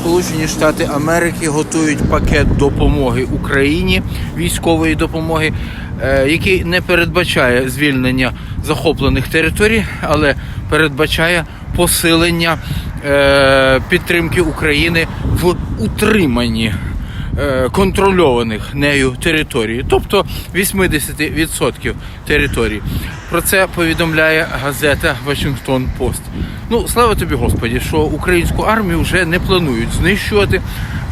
Сполучені Штати Америки готують пакет допомоги Україні, військової допомоги, е, який не передбачає звільнення захоплених територій, але передбачає посилення е, підтримки України в утриманні контрольованих нею територій, тобто 80% територій. Про це повідомляє газета Вашингтон Пост. Ну, слава тобі, Господі, що українську армію вже не планують знищувати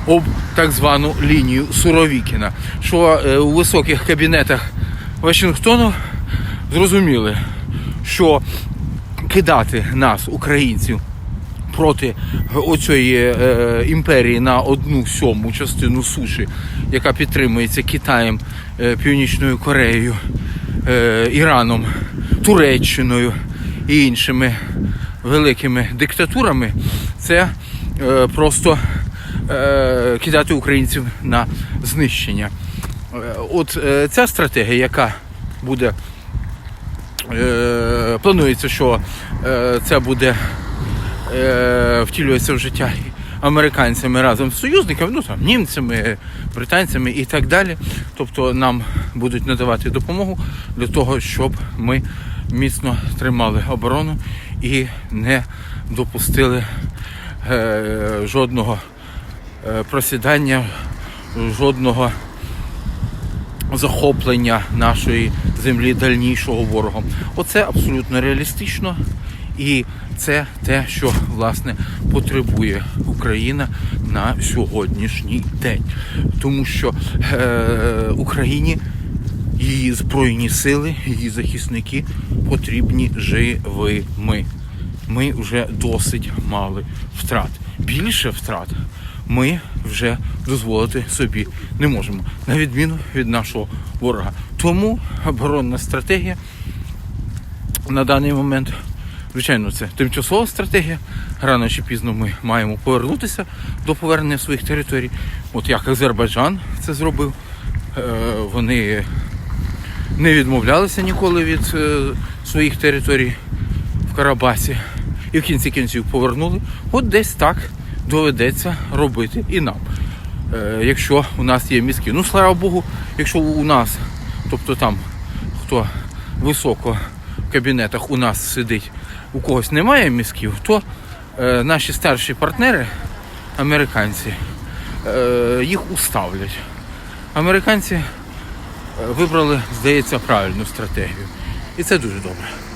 об так звану лінію Суровікіна. Що е, у високих кабінетах Вашингтону зрозуміли, що кидати нас, українців, проти оцієї е, імперії на одну сьому частину суші, яка підтримується Китаєм, е, Північною Кореєю, е, Іраном, Туреччиною і іншими великими диктатурами, це е, просто е, кидати українців на знищення. Е, От е, ця стратегія, яка буде е, планується, що е, це буде е, втілюватися в життя американцями разом з союзниками, ну там німцями, британцями і так далі. Тобто нам будуть надавати допомогу для того, щоб ми міцно тримали оборону і не допустили е, жодного е, просідання, жодного захоплення нашої землі дальнішого ворогом. Оце абсолютно реалістично, і це те, що власне потребує Україна на сьогоднішній день, тому що е, Україні її збройні сили, її захисники потрібні живими. Ми вже досить мали втрат. Більше втрат ми вже дозволити собі не можемо, на відміну від нашого ворога. Тому оборонна стратегія на даний момент, звичайно, це тимчасова стратегія. Рано чи пізно ми маємо повернутися до повернення своїх територій. От як Азербайджан це зробив. Е, Вони не відмовлялися ніколи від е, своїх територій в Карабасі і в кінці кінців повернули. От десь так доведеться робити і нам. Е, якщо у нас є мізки. Ну, слава Богу, якщо у нас, тобто там, хто високо кабінетах у нас сидить, у когось немає мізків, то е, наші старші партнери, американці, е, їх уставлять. Американці е, вибрали, здається, правильну стратегію. І це дуже добре.